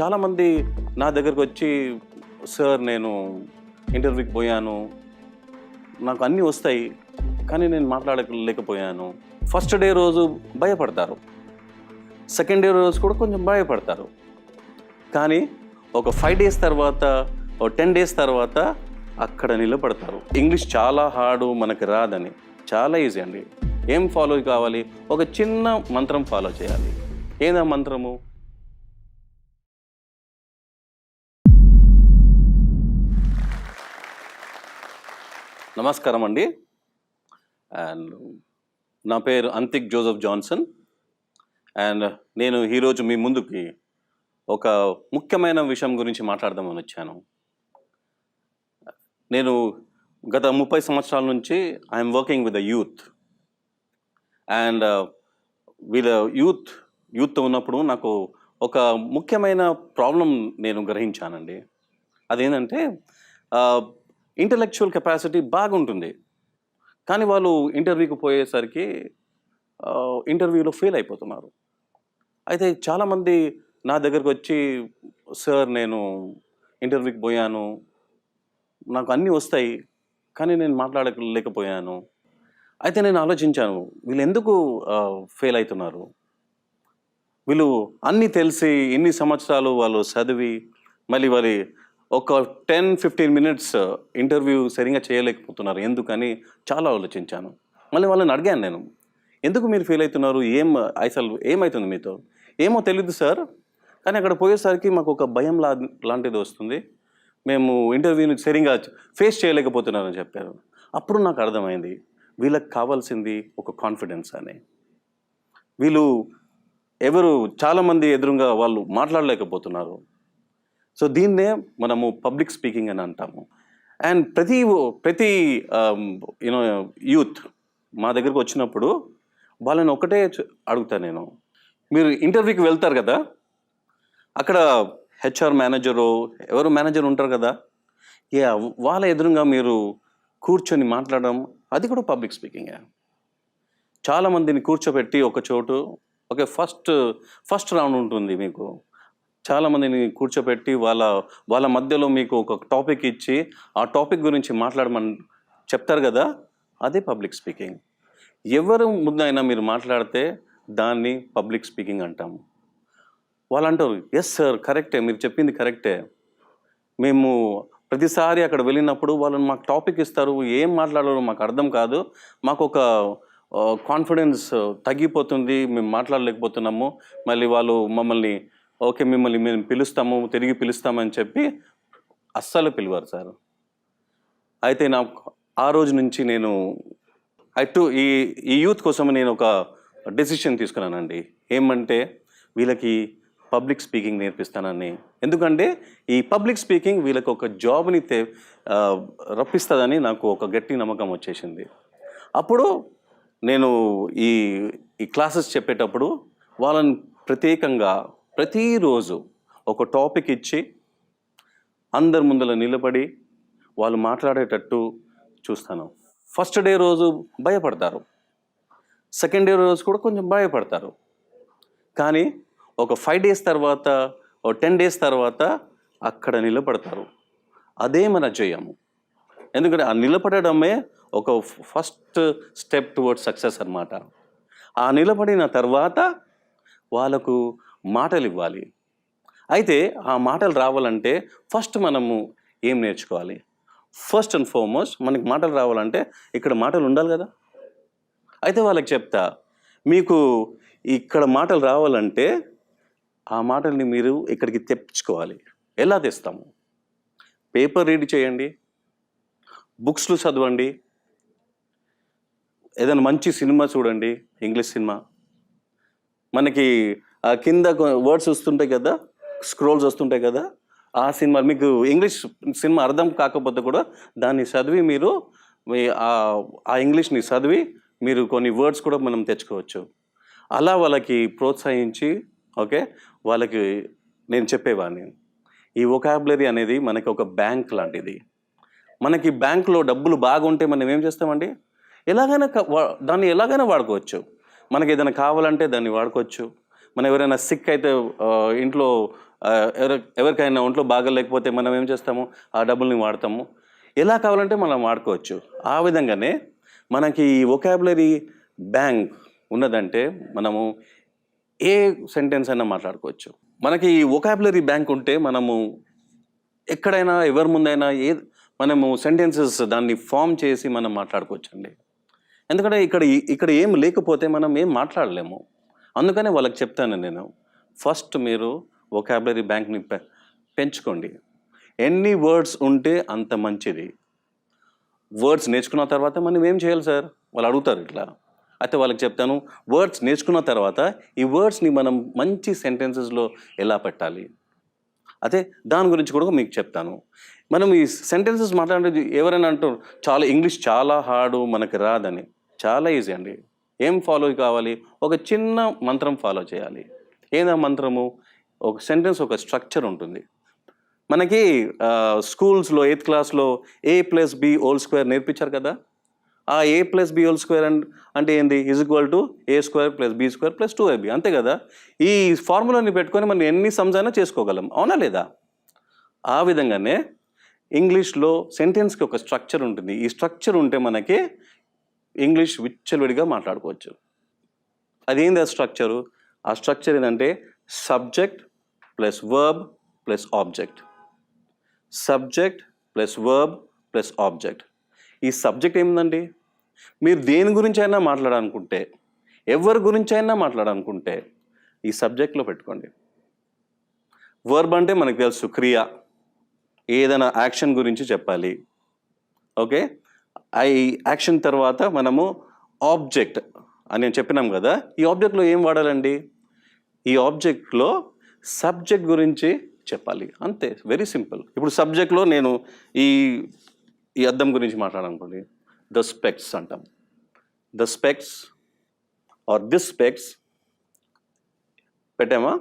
చాలామంది నా దగ్గరకు వచ్చి సార్ నేను ఇంటర్వ్యూకి పోయాను. నాకు అన్నీ వస్తాయి కానీ నేను మాట్లాడలేకపోయాను. ఫస్ట్ డే రోజు భయపడతారు. సెకండ్ డే రోజు కూడా కొంచెం భయపడతారు. కానీ ఒక ఫైవ్ డేస్ తర్వాత ఒక టెన్ డేస్ తర్వాత అక్కడ నిలబడతారు. ఇంగ్లీష్ చాలా హార్డ్ మనకి రాదని. చాలా ఈజీ అండి. ఏం ఫాలో కావాలి? ఒక చిన్న మంత్రం ఫాలో చేయాలి. ఏదా మంత్రము? నమస్కారం అండి అండ్ నా పేరు అంతిక్ జోసఫ్ జాన్సన్. అండ్ నేను ఈరోజు మీ ముందుకి ఒక ముఖ్యమైన విషయం గురించి మాట్లాడదామని వచ్చాను. నేను గత ముప్పై సంవత్సరాల నుంచి I am working with the youth. And వీళ్ళ యూత్ యూత్ ఉన్నప్పుడు నాకు ఒక ముఖ్యమైన ప్రాబ్లం నేను గ్రహించానండి. అదేంటంటే ఇంటలెక్చువల్ కెపాసిటీ బాగుంటుంది. కానీ వాళ్ళు ఇంటర్వ్యూకి పోయేసరికి ఇంటర్వ్యూలో ఫెయిల్ అయిపోతున్నారు. అయితే చాలామంది నా దగ్గరకు వచ్చి సార్ నేను ఇంటర్వ్యూకి పోయాను. నాకు అన్నీ వస్తాయి కానీ నేను మాట్లాడలేకపోయాను. అయితే నేను ఆలోచించాను వీళ్ళు ఎందుకు ఫెయిల్ అవుతున్నారు? వీళ్ళు అన్నీ తెలిసి ఇన్ని సంవత్సరాలు వాళ్ళు చదివి మళ్ళీ వాళ్ళ ఒక టెన్ ఫిఫ్టీన్ మినిట్స్ ఇంటర్వ్యూ సరిగా చేయలేకపోతున్నారు. ఎందుకని? చాలా ఆలోచించాను. మళ్ళీ వాళ్ళని అడిగాను నేను. ఎందుకు మీరు ఫీల్ అవుతున్నారు? ఏం అసలు ఏమవుతుంది మీతో? ఏమో తెలియదు సార్. కానీ అక్కడ పోయేసరికి మాకు ఒక భయం లా లాంటిది వస్తుంది. మేము ఇంటర్వ్యూని సరిగా ఫేస్ చేయలేకపోతున్నారని చెప్పారు. అప్పుడు నాకు అర్థమైంది. వీళ్ళకి కావాల్సింది ఒక కాన్ఫిడెన్స్ అని. వీళ్ళు ఎవరు? చాలామంది ఎదురుగా వాళ్ళు మాట్లాడలేకపోతున్నారు. సో దీన్నే మనము పబ్లిక్ స్పీకింగ్ అని అంటాము. అండ్ ప్రతి ప్రతి యూనో యూత్ మా దగ్గరకు వచ్చినప్పుడు వాళ్ళని ఒకటే అడుగుతాను అడుగుతా నేను. మీరు ఇంటర్వ్యూకి వెళ్తారు కదా అక్కడ హెచ్ఆర్ మేనేజరు ఎవరు మేనేజర్ ఉంటారు కదా ఏ వాళ్ళ ఎదురుగా మీరు కూర్చొని మాట్లాడడం అది కూడా పబ్లిక్ స్పీకింగే. చాలామందిని కూర్చోబెట్టి ఒక చోటు ఓకే ఫస్ట్ ఫస్ట్ రౌండ్ ఉంటుంది మీకు. చాలామందిని కూర్చోబెట్టి వాళ్ళ వాళ్ళ మధ్యలో మీకు ఒక టాపిక్ ఇచ్చి ఆ టాపిక్ గురించి మాట్లాడమని చెప్తారు కదా అదే పబ్లిక్ స్పీకింగ్ ఎవరు ముందైనా మీరు మాట్లాడితే దాన్ని పబ్లిక్ స్పీకింగ్ అంటాము వాళ్ళు అంటారు ఎస్ సార్ కరెక్టే మీరు చెప్పింది కరెక్టే మేము ప్రతిసారి అక్కడ వెళ్ళినప్పుడు వాళ్ళని మాకు టాపిక్ ఇస్తారు ఏం మాట్లాడాలో మాకు అర్థం కాదు మాకు ఒక కాన్ఫిడెన్స్ తగ్గిపోతుంది మేము మాట్లాడలేకపోతున్నాము మళ్ళీ వాళ్ళు మమ్మల్ని ఓకే మిమ్మల్ని మేము పిలుస్తాము తిరిగి పిలుస్తామని చెప్పి అస్సలు పిలివారు సార్. అయితే నాకు ఆ రోజు నుంచి నేను అటు ఈ ఈ యూత్ కోసం నేను ఒక డెసిషన్ తీసుకున్నానండి. ఏమంటే వీళ్ళకి పబ్లిక్ స్పీకింగ్ నేర్పిస్తానని. ఎందుకంటే ఈ పబ్లిక్ స్పీకింగ్ వీళ్ళకి ఒక జాబ్ని తే రప్పిస్తుందని నాకు ఒక గట్టి నమ్మకం వచ్చేసింది. అప్పుడు నేను ఈ ఈ క్లాసెస్ చెప్పేటప్పుడు వాళ్ళని ప్రత్యేకంగా ప్రతిరోజు ఒక టాపిక్ ఇచ్చి అందరి ముందర నిలబడి వాళ్ళు మాట్లాడేటట్టు చూస్తాను. ఫస్ట్ డే రోజు భయపడతారు. సెకండ్ డే రోజు కూడా కొంచెం భయపడతారు. కానీ ఒక ఫైవ్ డేస్ తర్వాత ఒక టెన్ డేస్ తర్వాత అక్కడ నిలబడతారు. అదే మన జయము. ఎందుకంటే ఆ నిలబడడమే ఒక ఫస్ట్ స్టెప్ టువర్డ్స్ సక్సెస్ అన్నమాట. ఆ నిలబడిన తర్వాత వాళ్ళకు మాటలు ఇవ్వాలి అయితే ఆ మాటలు రావాలంటే ఫస్ట్ మనము ఏం నేర్చుకోవాలి? ఫస్ట్ అండ్ ఫార్మోస్ట్ మనకి మాటలు రావాలంటే ఇక్కడ మాటలు ఉండాలి కదా? అయితే వాళ్ళకి చెప్తా మీకు ఇక్కడ మాటలు రావాలంటే ఆ మాటల్ని మీరు ఇక్కడికి తెప్పించుకోవాలి. ఎలా తెస్తాము? పేపర్ రీడ్ చేయండి బుక్స్లు చదవండి ఏదైనా మంచి సినిమా చూడండి ఇంగ్లీష్ సినిమా. మనకి ఆ కింద వర్డ్స్ వస్తుంటాయి కదా స్క్రోల్స్ వస్తుంటాయి కదా ఆ సినిమా మీకు ఇంగ్లీష్ సినిమా అర్థం కాకపోతే కూడా దాన్ని చదివి మీరు మీ ఆ- ఇంగ్లీష్ని చదివి మీరు కొన్ని వర్డ్స్ కూడా మనం తెచ్చుకోవచ్చు. అలా వాళ్ళకి ప్రోత్సహించి ఓకే వాళ్ళకి నేను చెప్పేవాడిని. ఈ ఒకాబులరీ అనేది మనకి ఒక బ్యాంక్ లాంటిది. మనకి బ్యాంక్లో డబ్బులు బాగుంటే మనం ఏం చేస్తామండి? ఎలాగైనా వా- దాన్ని ఎలాగైనా వాడుకోవచ్చు. మనకి ఏదైనా కావాలంటే దాన్ని వాడుకోవచ్చు. మనం ఎవరైనా సిక్ అయితే ఇంట్లో ఎవరి ఎవరికైనా ఒంట్లో బాగాలేకపోతే మనం ఏం చేస్తాము? ఆ డబ్బుల్ని వాడతాము. ఎలా కావాలంటే మనం వాడుకోవచ్చు. ఆ విధంగానే మనకి ఈ ఒకాబులరీ బ్యాంక్ ఉన్నదంటే మనము ఏ సెంటెన్స్ అయినా మాట్లాడుకోవచ్చు. మనకి ఈ ఒకాబులరీ బ్యాంక్ ఉంటే మనము ఎక్కడైనా ఎవరి ముందైనా ఏ మనము సెంటెన్సెస్ దాన్ని ఫామ్ చేసి మనం మాట్లాడుకోవచ్చండి. ఎందుకంటే ఇక్కడ ఇక్కడ ఏం లేకపోతే మనం ఏం మాట్లాడలేము. అందుకనే వాళ్ళకి చెప్తాను నేను. ఫస్ట్ మీరు ఒకాబులరీ బ్యాంక్ని పె పెంచుకోండి. ఎన్ని వర్డ్స్ ఉంటే అంత మంచిది. వర్డ్స్ నేర్చుకున్న తర్వాత మనం ఏం చేయాలి సార్? వాళ్ళు అడుగుతారు ఇట్లా. అయితే వాళ్ళకి చెప్తాను వర్డ్స్ నేర్చుకున్న తర్వాత ఈ వర్డ్స్ని మనం మంచి సెంటెన్సెస్లో ఎలా పెట్టాలి? అదే దాని గురించి కూడా మీకు చెప్తాను. మనం ఈ సెంటెన్సెస్ మాట్లాడేది ఎవరైనా అంటారు చాలా ఇంగ్లీష్ చాలా హార్డు మనకి రాదని. చాలా ఈజీ అండి. ఏం ఫాలో కావాలి? ఒక చిన్న మంత్రం ఫాలో చేయాలి. ఏదా మంత్రము? ఒక సెంటెన్స్ ఒక స్ట్రక్చర్ ఉంటుంది. మనకి స్కూల్స్లో ఎయిత్ క్లాస్లో A plus B whole square నేర్పించారు కదా? ఆ A plus B whole square and అంటే ఏంది? Is equal to A square plus B square plus two A B అంతే కదా? ఈ ఫార్ములాని పెట్టుకొని మనం ఎన్ని సమ్స్ అయినా చేసుకోగలం. అవునా లేదా? ఆ విధంగానే ఇంగ్లీష్లో సెంటెన్స్కి ఒక స్ట్రక్చర్ ఉంటుంది. ఈ స్ట్రక్చర్ ఉంటే మనకి ఇంగ్లీష్ విచ్చలవిడిగా మాట్లాడుకోవచ్చు. అదేంది ఆ స్ట్రక్చరు? ఆ స్ట్రక్చర్ ఏంటంటే subject plus verb plus object. Subject plus verb plus object. ఈ సబ్జెక్ట్ ఏమిందండి? మీరు దేని గురించి అయినా మాట్లాడాలనుకుంటే ఎవరి గురించి అయినా మాట్లాడాలనుకుంటే ఈ సబ్జెక్ట్లో పెట్టుకోండి. వర్బ్ అంటే మనకు తెలుసు క్రియ. ఏదైనా యాక్షన్ గురించి చెప్పాలి. ఓకే? ఈ యాక్షన్ తర్వాత మనము ఆబ్జెక్ట్ అని నేను చెప్పినాం కదా ఈ ఆబ్జెక్ట్లో ఏం వాడాలండి? ఈ ఆబ్జెక్ట్లో సబ్జెక్ట్ గురించి చెప్పాలి. అంతే వెరీ సింపుల్ ఇప్పుడు సబ్జెక్ట్లో నేను ఈ ఈ అద్దం గురించి మాట్లాడాలనుకోండి. ద స్పెక్స్ అంటాం. The specs are this specs పెట్టామా?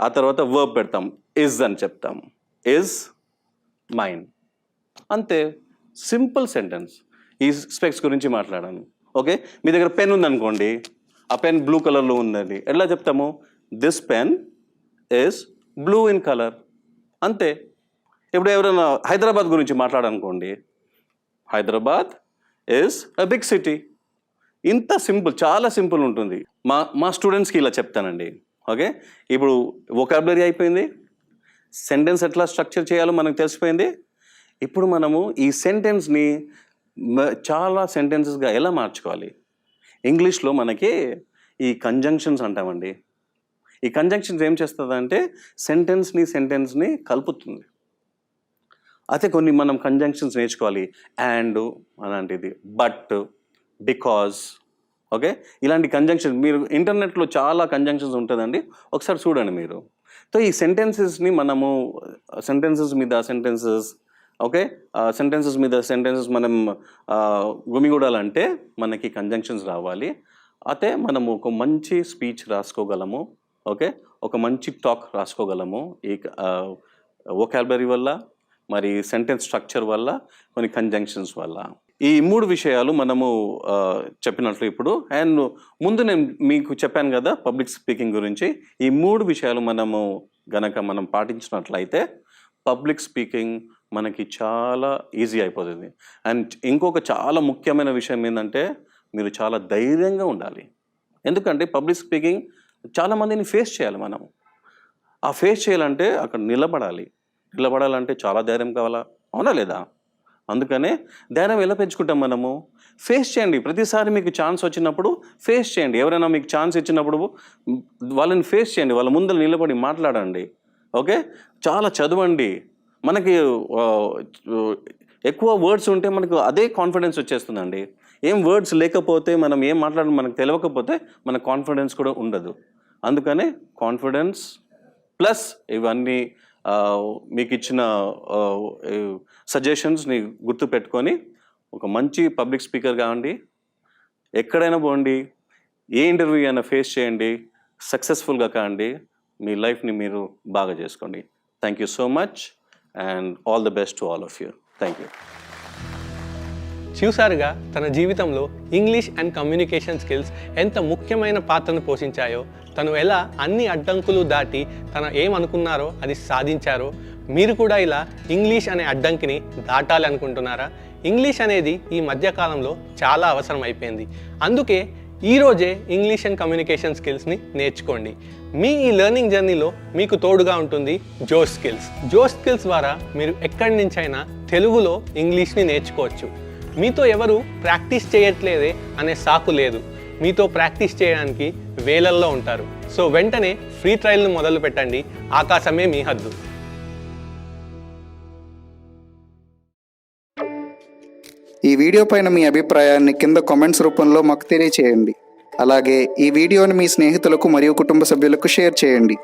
ఆ తర్వాత వర్బ్ పెడతాం. ఇజ్ అని చెప్తాం. ఇజ్ మైన్ అంతే సింపుల్ సెంటెన్స్ ఈ స్పెక్స్ గురించి మాట్లాడాను. ఓకే? మీ దగ్గర పెన్ ఉందనుకోండి. ఆ పెన్ బ్లూ కలర్లో ఉందండి. ఎట్లా చెప్తాము? This pen is blue in colour అంతే. ఇప్పుడు ఎవరైనా హైదరాబాద్ గురించి మాట్లాడనుకోండి Hyderabad is a big city ఇంత సింపుల్ చాలా సింపుల్ ఉంటుంది. మా మా స్టూడెంట్స్కి ఇలా చెప్తానండి. ఓకే? ఇప్పుడు వొకాబులరీ అయిపోయింది. సెంటెన్స్ ఎట్లా స్ట్రక్చర్ చేయాలో మనకు తెలిసిపోయింది. ఇప్పుడు మనము ఈ సెంటెన్స్ని చాలా సెంటెన్సెస్గా ఎలా మార్చుకోవాలి? ఇంగ్లీష్లో మనకి ఈ కంజంక్షన్స్ అంటామండి. ఈ కంజంక్షన్స్ ఏం చేస్తుందంటే సెంటెన్స్ని సెంటెన్స్ని కలుపుతుంది. అయితే కొన్ని మనం కంజంక్షన్స్ నేర్చుకోవాలి. అండ్ అలాంటిది బట్ బికాజ్ ఓకే? ఇలాంటి కంజంక్షన్ మీరు ఇంటర్నెట్లో చాలా కంజంక్షన్స్ ఉంటుందండి. ఒకసారి చూడండి మీరు. సో ఈ సెంటెన్సెస్ని మనము సెంటెన్సెస్ మీద సెంటెన్సెస్ ఓకే? సెంటెన్సెస్ మీద సెంటెన్సెస్ మనం గుమిగూడాలంటే మనకి కంజంక్షన్స్ రావాలి. అయితే మనము ఒక మంచి స్పీచ్ రాసుకోగలము ఓకే? ఒక మంచి టాక్ రాసుకోగలము ఈ వొకాబులరీ వల్ల మరి సెంటెన్స్ స్ట్రక్చర్ వల్ల కొన్ని కంజంక్షన్స్ వల్ల. ఈ మూడు విషయాలు మనము చెప్పినట్లు ఇప్పుడు. అండ్ ముందు నేను మీకు చెప్పాను కదా పబ్లిక్ స్పీకింగ్ గురించి. ఈ మూడు విషయాలు మనము గనక మనం పాటించినట్లయితే పబ్లిక్ స్పీకింగ్ మనకి చాలా ఈజీ అయిపోతుంది. అండ్ ఇంకొక చాలా ముఖ్యమైన విషయం ఏంటంటే మీరు చాలా ధైర్యంగా ఉండాలి. ఎందుకంటే పబ్లిక్ స్పీకింగ్ చాలా మందిని ఫేస్ చేయాలి మనం. ఆ ఫేస్ చేయాలంటే అక్కడ నిలబడాలి. నిలబడాలంటే చాలా ధైర్యం కావాలా? అవునా లేదా? అందుకనే ధైర్యం ఎలా పెంచుకుంటాం మనము? ఫేస్ చేయండి. ప్రతిసారి మీకు ఛాన్స్ వచ్చినప్పుడు ఫేస్ చేయండి. ఎవరైనా మీకు ఛాన్స్ ఇచ్చినప్పుడు వాళ్ళని ఫేస్ చేయండి. వాళ్ళ ముందర నిలబడి మాట్లాడండి. ఓకే? చాలా చదవండి. మనకి ఎక్కువ వర్డ్స్ ఉంటే మనకు అదే కాన్ఫిడెన్స్ వచ్చేస్తుందండి. ఏం వర్డ్స్ లేకపోతే మనం ఏం మాట్లాడ మనకు తెలియకపోతే మన కాన్ఫిడెన్స్ కూడా ఉండదు. అందుకనే కాన్ఫిడెన్స్ ప్లస్ ఇవన్నీ మీకు ఇచ్చిన సజెషన్స్ని గుర్తు పెట్టుకొని ఒక మంచి పబ్లిక్ స్పీకర్ కావండి. ఎక్కడైనా పోండి. ఏ ఇంటర్వ్యూ అయినా ఫేస్ చేయండి. సక్సెస్ఫుల్గా కాండి మీ లైఫ్ని మీరు బాగా చేసుకోండి. Thank you so much. And all the best to all of you thank you చూసారుగా తన జీవితంలో ఇంగ్లీష్ అండ్ కమ్యూనికేషన్ స్కిల్స్ ఎంత ముఖ్యమైన పాత్రను పోషించాయో తను ఎలా అన్ని అడ్డంకులు దాటి తన ఏమనుకున్నారో అది సాధించారో మీరు కూడా ఇలా ఇంగ్లీష్ అనే అడ్డంకిని దాటాలి అనుకుంటున్నారా ఇంగ్లీష్ అనేది ఈ మధ్యకాలంలో చాలా అవసరం అయిపోయింది అందుకే ఈ రోజే ఇంగ్లీష్ అండ్ కమ్యూనికేషన్ స్కిల్స్ని నేర్చుకోండి. మీ ఈ లెర్నింగ్ జర్నీలో మీకు తోడుగా ఉంటుంది జో స్కిల్స్ జో స్కిల్స్ ద్వారా మీరు ఎక్కడి నుంచైనా తెలుగులో ఇంగ్లీష్ని నేర్చుకోవచ్చు. మీతో ఎవరు ప్రాక్టీస్ చేయట్లేదే అనే సాకు లేదు. మీతో ప్రాక్టీస్ చేయడానికి వేలల్లో ఉంటారు. సో వెంటనే ఫ్రీ ట్రయల్ను మొదలు పెట్టండి ఆకాశమే మీ హద్దు. ఈ వీడియో పైన మీ అభిప్రాయాన్ని కింద కామెంట్స్ రూపంలో మాకు తెలియచేయండి. అలాగే ఈ వీడియోని మీ స్నేహితులకు మరియు కుటుంబ సభ్యులకు షేర్ చేయండి.